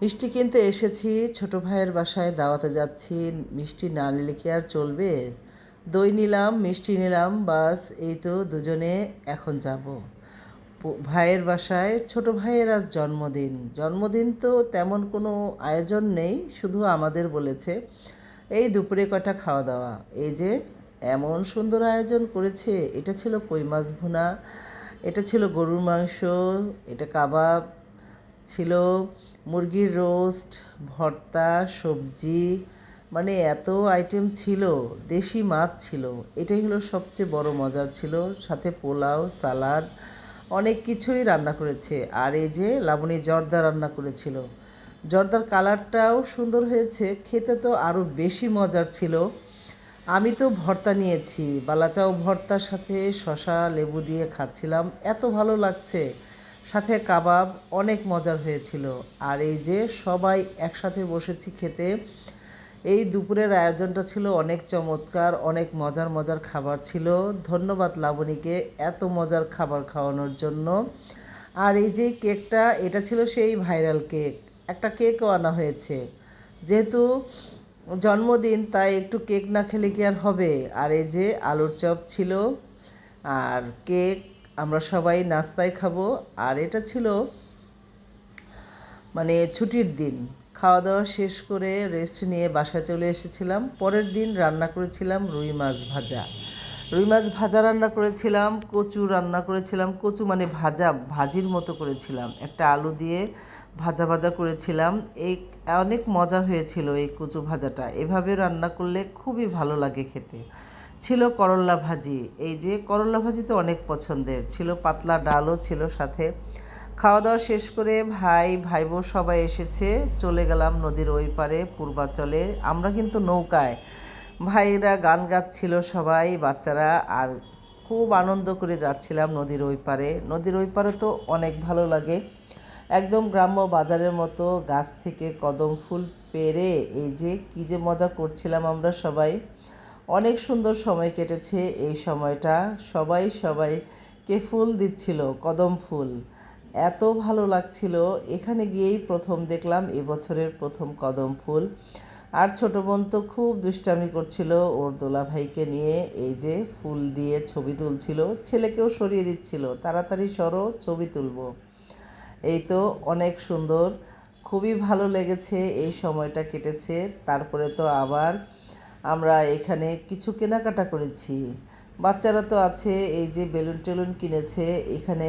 মিষ্টি কিনতে এসেছি, ছোট ভাইয়ের বাসায় দাওয়াতে যাচ্ছি, মিষ্টি না নিলে কি আর চলবে? দই নিলাম, মিষ্টি নিলাম, বাস, এই তো দুজনে এখন যাব। ভাইয়ের বাসায়, ছোট ভাইয়ের আজ জন্মদিন। জন্মদিন তো তেমন কোনো আয়োজন নেই, শুধু আমাদের বলেছে, এই দুপুরে কটা খাওয়া দাওয়া? এই যে, এমন সুন্দর আয়োজন করেছে, এটা ছিল কই মাছ ভুনা, এটা ছিল গরুর মাংস, এটা কাবাব ছিল মুরগির রোস্ট, ভর্তা, সবজি মানে এত আইটেম ছিল, দেশি মাছ ছিল। এটাই হলো সবচেয়ে বড় মজার ছিল। সাথে পোলাও সালাড অনেক কিছুই রান্না করেছে। আর এই যে লাবণী জর্দা রান্না করেছিল। জর্দার কালারটাও সুন্দর হয়েছে। খেতে তো আরও বেশি মজার ছিল। আমি তো ভর্তা নিয়েছি। বালাচাও ভর্তার সাথে শশা লেবু দিয়ে খাচ্ছিলাম। এত ভালো লাগছে। সাথে কাবাব অনেক মজার হয়েছিল। আর এই যে সবাই একসাথে বসেছি খেতে, এই দুপুরের আয়োজনটা ছিল অনেক চমৎকার, অনেক মজার মজার খাবার ছিল। ধন্যবাদ লাবণীকে এত মজার খাবার খাওয়ানোর জন্য। আর এই যে কেকটা, এটা ছিল সেই ভাইরাল কেক। একটা কেকও আনা হয়েছে। যেহেতু জন্মদিন, তাই একটু কেক না খেলে কি আর হবে? আর এই যে আলুর চপ ছিল, আর কেক আমরা সবাই নাস্তায় খাব। আর এটা ছিল মানে ছুটির দিন। খাওয়া দাওয়া শেষ করে রেস্ট নিয়ে বাসায় চলে এসেছিলাম। পরের দিন রান্না করেছিলাম রুই মাছ ভাজা। রুই মাছ ভাজা রান্না করেছিলাম, কচু রান্না করেছিলাম। কচু মানে ভাজা, ভাজির মতো করেছিলাম। একটা আলু দিয়ে ভাজা ভাজা করেছিলাম। এই অনেক মজা হয়েছিল এই কচু ভাজাটা। এভাবে রান্না করলে খুবই ভালো লাগে খেতে। ছিল করল্লা ভাজি। এই যে করল্লা ভাজি তো অনেক পছন্দের। ছিল পাতলা ডালও ছিল সাথে। খাওয়া দাওয়া শেষ করে ভাই ভাই বোন সবাই এসেছে। চলে গেলাম নদীর ওই পারে পূর্বাচলে। আমরা কিন্তু নৌকায়। ভাইরা গান গাচ্ছিল সবাই, বাচ্চারা। আর খুব আনন্দ করে যাচ্ছিলাম নদীর ওই পারে। নদীর ওই পারে তো অনেক ভালো লাগে। একদম গ্রাম্য বাজারের মতো গাছ থেকে কদম ফুল পেরে এই যে কী যে মজা করছিলাম আমরা সবাই। অনেক সুন্দর সময় কেটেছে এই সময়টা। সবাই সবাইকে ফুল দিচ্ছিল? কদম ফুল। এত ভালো লাগছিল। এখানে গিয়েই প্রথম দেখলাম এবছরের প্রথম কদম ফুল। আর ছোট বোন তো খুব দুষ্টামি করছিল ওর দোলা ভাইকে নিয়ে। এই যে ফুল দিয়ে ছবি তুলছিল, ছেলেকেও সরিয়ে দিচ্ছিল। তাড়াতাড়ি সরো, ছবি তুলবো। এই তো অনেক সুন্দর। খুবই ভালো লেগেছে এই সময়টা কেটেছে। তারপরে তো আবার আমরা এখানে কিছু কেনাকাটা করেছি। বাচ্চারা তো আছে, এই যে বেলুন টেলুন কিনেছে, এখানে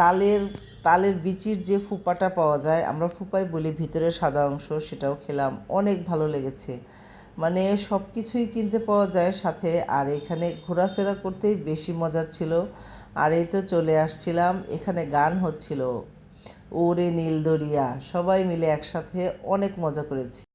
তালের তালের বিচির যে ফুপাটা পাওয়া যায়, আমরা ফুপাই বলি, ভিতরে সাদা অংশ, সেটাও খেলাম, অনেক ভালো লেগেছে। মানে সব কিছুই কিনতে পাওয়া যায় সাথে, আর এখানে ঘোরাফেরা করতেই বেশি মজার ছিল। আর এই তো চলে আসছিলাম, এখানে গান হচ্ছিল। ওরে নীল দরিয়া সবাই মিলে একসাথে অনেক মজা করেছি।